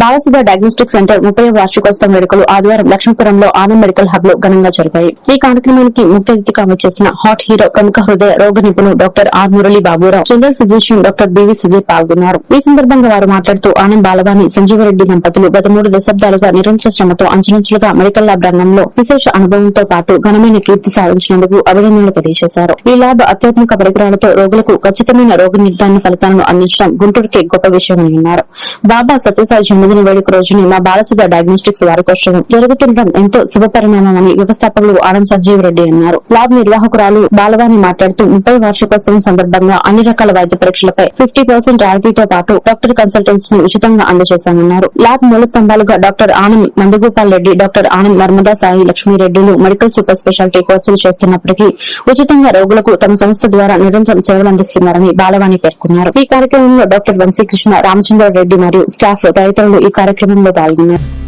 బాలసుధ diagnostic centre ముప్పై వార్షికోత్సవం వేడుకలు ఆదివారం లక్ష్మీపురంలో ఆనంద్ మెడికల్ హబ్లో ఘనంగా జరిగాయి. ఈ కార్యక్రమానికి ముఖ్య అతిథిగా వచ్చేసిన హాట్ హీరో ప్రముఖ హృదయ రోగ నిపుణుడు doctor R Murali Baburao general physician doctor BV Sudheer పాల్గొన్నారు. ఈ సందర్భంగా వారు మాట్లాడుతూ ఆనంద్ బాలవాణి సంజీవరెడ్డి దంపతులు గత మూడు దశాబ్దాలుగా నిరంతర శ్రమతో అంచనంచులుగా మెడికల్ ల్యాబ్ రంగంలో విశేష అనుభవంతో పాటు ఘనమైన కీర్తి సాధించినందుకు అభినందనలు తెలియజేశారు. ఈ ల్యాబ్ అత్యాధునిక పరికరాలతో రోగులకు ఖచ్చితమైన రోగ నిర్ధారణ ఫలితాలను అందించడం గుంటూరుకే గొప్ప విషయమని అన్నారు. బాబా సత్యసాయి జన్మదిన వేడుక రోజున మా బాలసుధ డయాగ్నోస్టిక్స్ వారికోసం జరుగుతుండడం ఎంతో శుభ పరిణామమని వ్యవస్థాపకులు ఆనంద్ సంజీవ్ రెడ్డి అన్నారు. ల్యాబ్ నిర్వాహకురాలు బాలవాణి మాట్లాడుతూ ముప్పై వార్షికోత్సవం సందర్భంగా అన్ని రకాల వైద్య పరీక్షలపై ఫిఫ్టీ పర్సెంట్ రాయితీతో పాటు డాక్టర్ కన్సల్టెంట్స్ను ఉచితంగా అందజేశామన్నారు. ల్యాబ్ మూల స్తంభాలుగా డాక్టర్ ఆనంద్ నందగోపాల్ రెడ్డి డాక్టర్ ఆనంద్ నర్మదా సాయి లక్ష్మీరెడ్డిలు మెడికల్ సూపర్ స్పెషాలిటీ కోర్సులు చేస్తున్నప్పటికీ ఉచితంగా రోగులకు తమ సంస్థ ద్వారా నిరంతరం సేవలు అందిస్తున్నారని బాలవాణి పేర్కొన్నారు. ఈ కార్యక్రమంలో డాక్టర్ వంశీకృష్ణ రామచంద్ర రెడ్డి మరియు స్టాఫ్ తదితరులు ఈ కార్యక్రమంలో పాల్గొన్నారు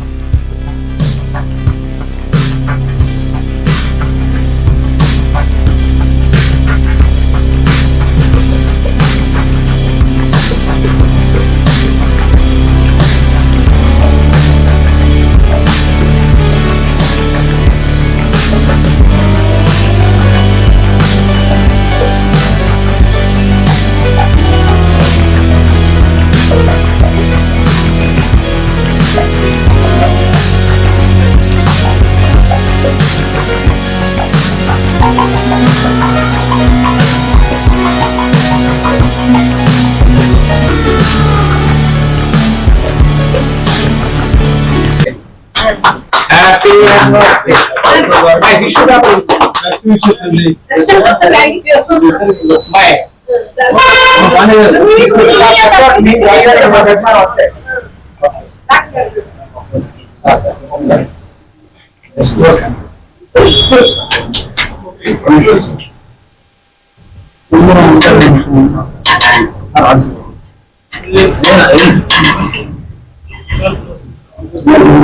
My wish should happen. Best wishes, Sandy. Thank you. Bye.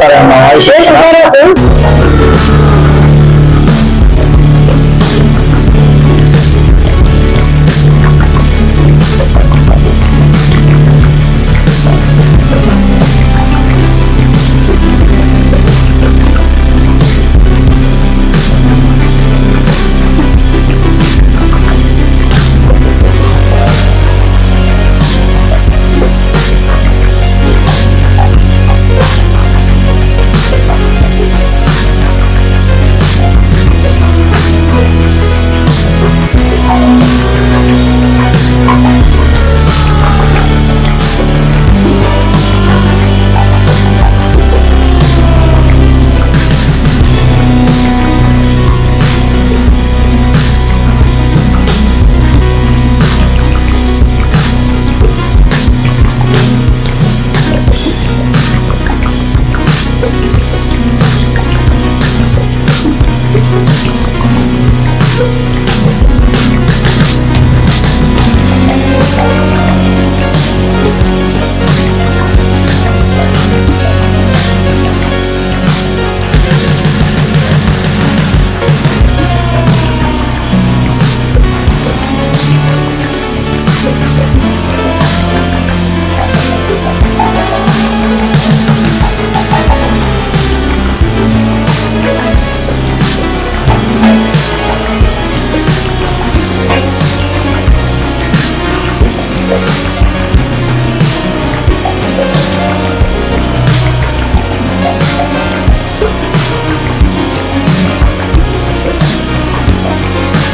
para no hay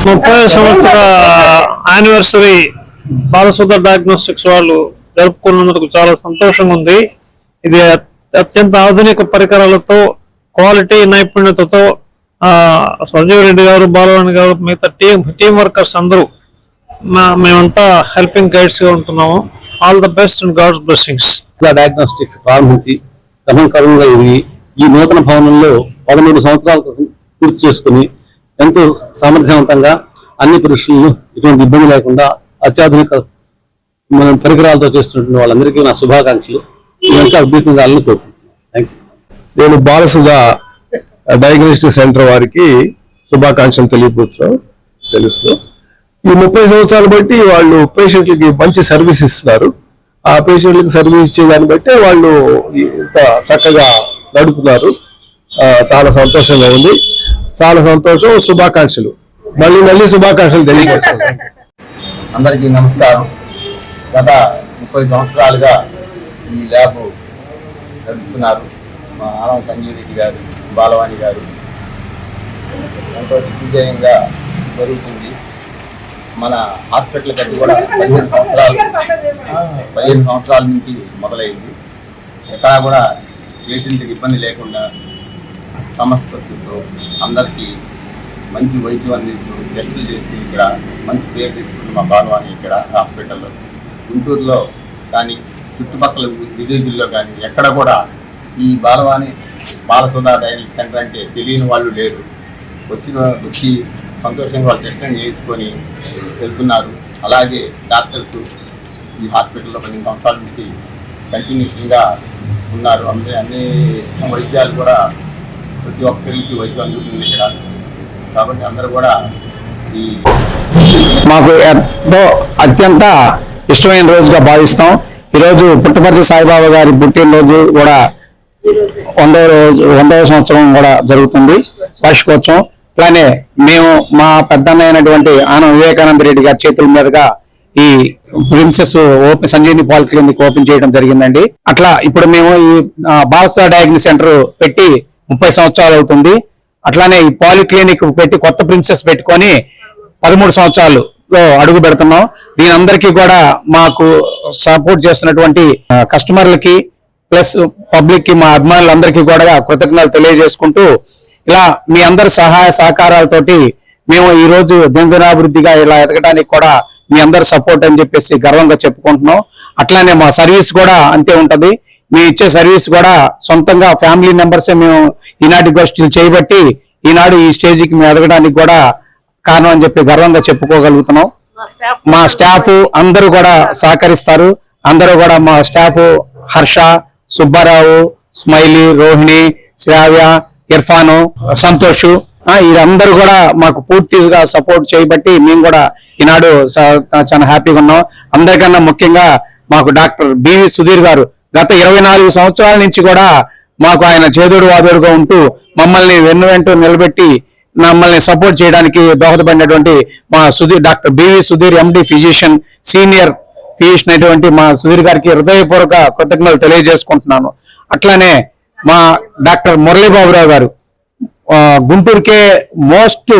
ముప్పై సంవత్సర యానివర్సరీ బాలసుధ డయాగ్నోస్టిక్స్ వాళ్ళు జరుపుకున్నందుకు చాలా సంతోషంగా ఉంది. ఇది అత్యంత ఆధునిక పరికరాలతో క్వాలిటీ నైపుణ్యతతో సంజీవ్ రెడ్డి గారు బాలవాణి గారు మిగతా టీం టీం వర్కర్స్ అందరూ మేమంతా హెల్పింగ్ గైడ్స్గా ఉంటున్నాము. All the best and god's blessings diagnostics ప్రారంభించి క్రమక్రమంగా ఇది ఈ నూతన భవనంలో పదమూడు సంవత్సరాల క్రితం పూర్తి చేసుకుని ఎంతో సామర్థ్యవంతంగా అన్ని పరీక్షలను ఎటువంటి ఇబ్బంది లేకుండా అత్యాధునిక మనం పరికరాలతో చేస్తున్నటువంటి వాళ్ళందరికీ నా శుభాకాంక్షలు. ఇదంతా అభివృద్ధి కోరుకుంటున్నాను. నేను బాలసుధ డయాగ్నోస్టిక్ సెంటర్ వారికి శుభాకాంక్షలు తెలియబోతున్నాం తెలుస్తూ. ఈ ముప్పై సంవత్సరాలు బట్టి వాళ్ళు పేషెంట్లకి మంచి సర్వీస్ ఇస్తున్నారు. ఆ పేషెంట్లకు సర్వీస్ ఇచ్చేదాన్ని బట్టే వాళ్ళు ఇంత చక్కగా నడుపుతున్నారు. చాలా సంతోషంగా ఉంది. చాలా సంతోషం శుభాకాంక్షలు. మళ్ళీ మళ్ళీ శుభాకాంక్షలు తెలియజేస్తున్నాను అందరికీ నమస్కారం. గత ముప్పై సంవత్సరాలుగా ఈ ల్యాబ్ నడుస్తున్నారు మా ఆనం సంజీవ్ రెడ్డి గారు బాలవాణి గారు. ఎంతో దిగ్విజయంగా జరుగుతుంది. మన హాస్పిటల్ కట్టి కూడా పదిహేను సంవత్సరాలు పదిహేను సంవత్సరాల నుంచి మొదలైంది. ఎక్కడా కూడా పేషెంట్కి ఇబ్బంది లేకుండా సమస్యతో అందరికీ మంచి వైద్యం అందిస్తూ టెస్టులు చేసి ఇక్కడ మంచి పేరు తెచ్చుకుంది మా బాలవాణి ఇక్కడ హాస్పిటల్లో. గుంటూరులో కానీ చుట్టుపక్కల విలేజ్ల్లో కానీ ఎక్కడ కూడా ఈ బాలవాణి బాలసుధా డైనింగ్ సెంటర్ అంటే తెలియని వాళ్ళు లేరు. వచ్చిన వచ్చి సంతోషంగా వాళ్ళు టెస్టింగ్ చేయించుకొని వెళ్తున్నారు. అలాగే డాక్టర్స్ ఈ హాస్పిటల్లో పదిహేను సంవత్సరాల నుంచి కంటిన్యూషన్గా ఉన్నారు. అన్ని అన్ని వైద్యాలు కూడా ప్రతి ఒక్కరికి వైద్యం అందుతుంది ఇక్కడ. కాబట్టి అందరూ కూడా ఈ మాకు ఎంతో అత్యంత ఇష్టమైన రోజుగా భావిస్తాం. ఈరోజు పుట్టపర్తి సాయిబాబా గారి పుట్టినరోజు కూడా వందవ రోజు వందవ సంవత్సరం కూడా జరుగుతుంది. వార్షికోత్సవం. అలానే మేము మా పెద్దన్న అయినటువంటి ఆనం వివేకానంద రెడ్డి గారి చేతుల మీదుగా ఈ princess open Sanjeevini Paul clinic open చేయడం జరిగిందండి. అట్లా ఇప్పుడు మేము ఈ బాలస్తా డయాగ్నోస్ సెంటర్ పెట్టి ముప్పై సంవత్సరాలు అవుతుంది. అట్లానే ఈ పాలి క్లినిక్ పెట్టి కొత్త ప్రిన్సెస్ పెట్టుకొని పదమూడు సంవత్సరాలు అడుగు పెడుతున్నాం. దీని అందరికీ కూడా మాకు సపోర్ట్ చేస్తున్నటువంటి కస్టమర్లకి ప్లస్ పబ్లిక్కి మా అభిమానులందరికీ కూడా కృతజ్ఞతలు తెలియజేసుకుంటూ ఇలా మీ అందరి సహాయ సహకారాలతోటి మేము ఈ రోజు దినదినాభివృద్ధిగా ఇలా ఎదగడానికి కూడా మీ అందరి సపోర్ట్ అని చెప్పేసి గర్వంగా చెప్పుకుంటున్నాం. అట్లానే మా సర్వీస్ కూడా అంతే ఉంటది. మేము ఇచ్చే సర్వీస్ కూడా సొంతంగా ఫ్యామిలీ మెంబర్స్ మేము ఈనాటి గోష్ఠీలు చేయబట్టి ఈనాడు ఈ స్టేజికి మేము ఎదగడానికి కూడా కారణం అని చెప్పి గర్వంగా చెప్పుకోగలుగుతున్నాం. మా స్టాఫ్ అందరూ కూడా సహకరిస్తారు. అందరూ కూడా మా స్టాఫ్ హర్ష సుబ్బారావు స్మైలీ రోహిణి శ్రావ్య ఇర్ఫాను సంతోష్ వీరందరూ కూడా మాకు పూర్తిగా సపోర్ట్ చేయబట్టి మేము కూడా ఈనాడు చాలా హ్యాపీగా ఉన్నాం. అందరికన్నా ముఖ్యంగా మాకు డాక్టర్ బివి సుధీర్ గారు గత ఇరవై నాలుగు సంవత్సరాల నుంచి కూడా మాకు ఆయన చేదోడు వాదోడుగా ఉంటూ మమ్మల్ని వెన్ను వెంటూ నిలబెట్టి మమ్మల్ని సపోర్ట్ చేయడానికి దోహదపడినటువంటి మా Sudheer doctor BV Sudheer MD physician senior physician అయినటువంటి మా సుధీర్ గారికి హృదయపూర్వక కృతజ్ఞతలు తెలియజేసుకుంటున్నాను. అట్లానే మా డాక్టర్ మురళీబాబురావు గారు గుంటూరుకే మోస్ట్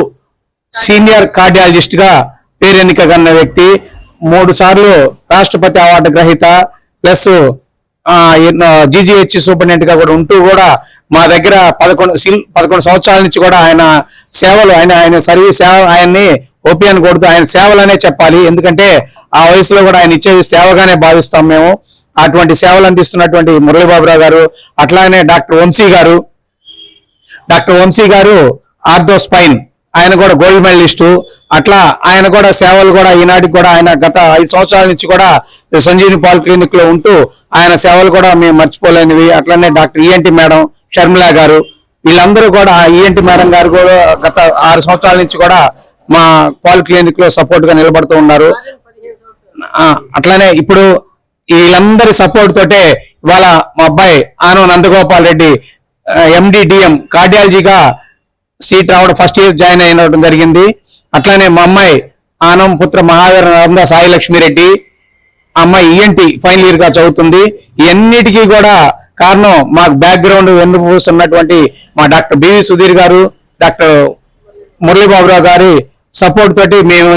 సీనియర్ కార్డియాలజిస్ట్గా పేరెన్నికగన్న వ్యక్తి మూడు సార్లు రాష్ట్రపతి అవార్డు గ్రహీత ప్లస్ జీజీహెచ్ సూపరింటెండెంట్గా కూడా ఉంటూ కూడా మా దగ్గర పదకొండు సిల్- పదకొండు సంవత్సరాల నుంచి కూడా ఆయన సేవలు ఆయన ఆయన సర్వీస్ సేవ ఆయన్ని ఓపీఎన్ కొడుతూ ఆయన సేవలనే చెప్పాలి. ఎందుకంటే ఆ వయసులో కూడా ఆయన ఇచ్చేది సేవగానే భావిస్తాం మేము. అటువంటి సేవలు అందిస్తున్నటువంటి మురళీబాబురావు గారు అట్లానే డాక్టర్ వంశీ గారు డాక్టర్ వంశీ గారు ఆర్థో స్పైన్ ఆయన కూడా గోల్డ్ మెడలిస్టు. అట్లా ఆయన కూడా సేవలు కూడా ఈనాటికి కూడా ఆయన గత ఐదు సంవత్సరాల నుంచి కూడా సంజీవిని పాల్ క్లినిక్లో ఉంటూ ఆయన సేవలు కూడా మేము మర్చిపోలేనివి. అట్లనే డాక్టర్ ఈఎన్టీ మేడం షర్మిలా గారు వీళ్ళందరూ కూడా ఈఎన్టీ మేడం గారు కూడా గత ఆరు సంవత్సరాల నుంచి కూడా మా పాల్ క్లినిక్లో సపోర్ట్గా నిలబడుతూ ఉన్నారు. అట్లానే ఇప్పుడు వీళ్ళందరి సపోర్ట్ తోటే ఇవాళ మా అబ్బాయి ఆనం నందగోపాల్ రెడ్డి ఎండిడిఎం కార్డియాలజీగా సీట్ రావడం ఫస్ట్ ఇయర్ జాయిన్ అయినడం జరిగింది. అట్లానే మా అమ్మాయి ఆనం పుత్ర మహావీర నర్మదా సాయి లక్ష్మిరెడ్డి అమ్మాయి ఈఎన్టీ ఫైనల్ ఇయర్గా చదువుతుంది. ఇవన్నిటికీ కూడా కారణం మాకు బ్యాక్గ్రౌండ్ వెన్నుపూస్తున్నటువంటి మా డాక్టర్ బివి సుధీర్ గారు డాక్టర్ మురళీబాబురావు గారి సపోర్ట్ తోటి మేము